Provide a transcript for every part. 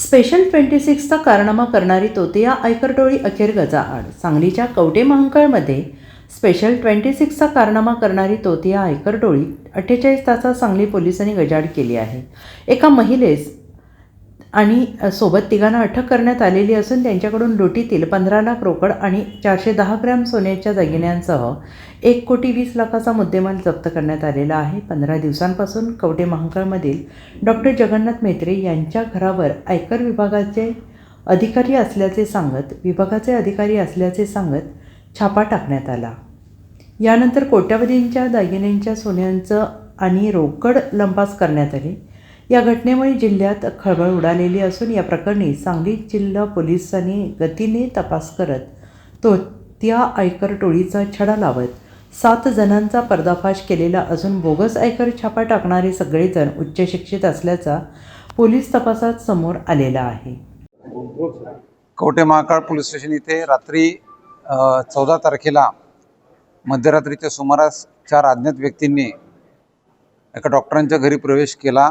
Special twenty सिक्सचा कारनामा करणारी तोतिया आयकर टोळी अखेर गजाआड. सांगलीच्या कवटे महांकाळमध्ये स्पेशल ट्वेंटी सिक्सचा कारनामा करणारी तोतिया आयकर टोळी अठ्ठेचाळीस तासात सांगली पोलिसांनी गजाआड केली आहे. एका महिलेस आणि सोबत तिघांना अटक करण्यात आलेली असून त्यांच्याकडून लुटीतील पंधरा लाख रोकड आणि चारशे दहा ग्रॅम सोन्याच्या दागिन्यांसह एक कोटी वीस लाखाचा मुद्देमाल जप्त करण्यात आलेला आहे. पंधरा दिवसांपासून कवटे महांकाळमधील डॉक्टर जगन्नाथ मेत्रे यांच्या घरावर आयकर विभागाचे अधिकारी असल्याचे सांगत विभागाचे अधिकारी असल्याचे सांगत छापा टाकण्यात आला. यानंतर कोट्यावधींच्या दागिन्यांच्या सोन्यांचं आणि रोकड लंपास करण्यात आले. या घटनेमुळे जिल्ह्यात खळबळ उडालेली असून या प्रकरणी सांगली जिल्हा पोलिसांनी गतीने तपास करत तो त्या आयकर टोळीचा छडा लावत सात जणांचा पर्दाफाश केलेला असून बोगस आयकर छापा टाकणारे सगळेजण उच्च शिक्षित असल्याचा पोलीस तपासात समोर आलेला आहे. कवटे महाकाळ पोलीस स्टेशन इथे रात्री चौदा तारखेला मध्यरात्रीच्या सुमारास चार अज्ञात व्यक्तींनी एका डॉक्टरांच्या घरी प्रवेश केला.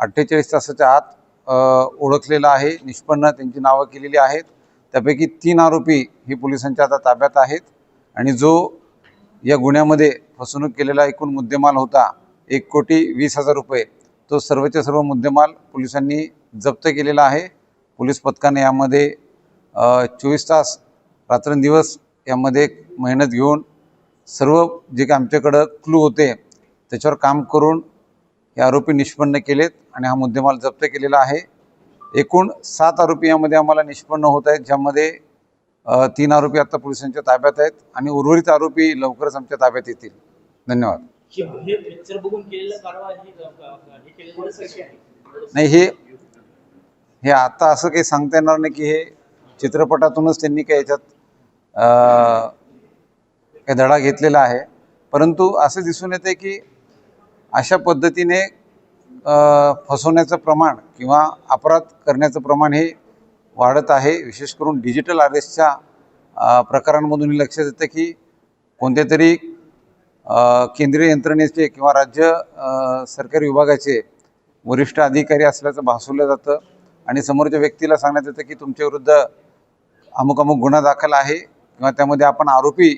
अठ्ठेचाळीस तासाच्या आत ओळखलेलं आहे. निष्पन्न त्यांची नावं केलेली आहेत. त्यापैकी तीन आरोपी ही पोलिसांच्या आता ताब्यात आहेत. आणि जो या गुन्ह्यामध्ये फसवणूक केलेला एकूण मुद्देमाल होता एक कोटी वीस हजार रुपये तो सर्वच्या सर्व मुद्देमाल पोलिसांनी जप्त केलेला आहे. पोलीस पथकाने यामध्ये चोवीस तास रात्रंदिवस यामध्ये मेहनत घेऊन सर्व जे काही आमच्याकडं क्लू होते त्याच्यावर काम करून हे आरोपी निष्पन्न केलेत आणि हा मुद्देमाल जप्त केलेला आहे. एकूण सात आरोपी यामध्ये आम्हाला निष्पन्न होत आहेत ज्यामध्ये तीन आरोपी आता पोलिसांच्या ताब्यात आहेत आणि उर्वरित आरोपी लवकरच आमच्या ताब्यात येतील. धन्यवाद. नाही हे हे आता असं काही सांगता येणार नाही की हे चित्रपटातूनच त्यांनी काही याच्यात काही धडा घेतलेला आहे. परंतु असं दिसून येते की अशा पद्धतीने फसवण्याचं प्रमाण किंवा अपराध करण्याचं प्रमाण हे वाढत आहे. विशेष करून डिजिटल आरेसच्या प्रकारांमधून हे लक्षात येतं की कोणत्या तरी केंद्रीय यंत्रणेचे किंवा राज्य सरकारी विभागाचे वरिष्ठ अधिकारी असल्याचं भासवलं जातं आणि समोरच्या व्यक्तीला सांगण्यात येतं की तुमच्याविरुद्ध अमुक अमुक गुन्हा दाखल आहे किंवा त्यामध्ये आपण आरोपी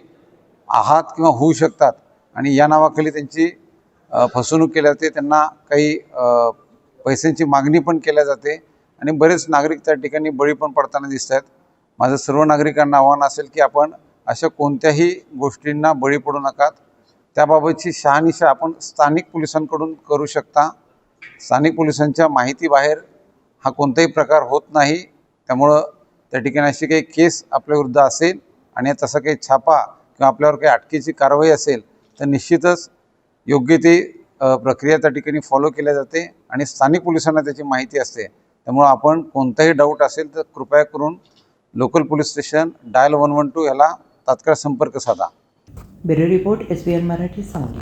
आहात किंवा होऊ शकतात आणि या नावाखाली त्यांची फसवणूक केली जाते त्यांना काही पैशांची मागणी पण केल्या जाते आणि बरेच नागरिक त्या ठिकाणी बळी पण पडताना दिसत आहेत माझं सर्व नागरिकांना आव्हान असेल की आपण अशा कोणत्याही गोष्टींना बळी पडू नकात. त्याबाबतची शहानिशा आपण स्थानिक पोलिसांकडून करू शकता. स्थानिक पोलिसांच्या माहितीबाहेर हा कोणताही प्रकार होत नाही. त्यामुळं त्या ठिकाणी अशी काही केस आपल्याविरुद्ध असेल आणि तसा काही छापा किंवा आपल्यावर काही अटकेची कारवाई असेल तर निश्चितच योग्य ती प्रक्रिया त्या ठिकाणी फॉलो केल्या जाते आणि स्थानिक पोलिसांना त्याची माहिती असते. त्यामुळं आपण कोणताही डाऊट असेल तर कृपया करून local police station dial one one two याला तात्काळ संपर्क साधा. Bureau report S B N Marathi Sangli.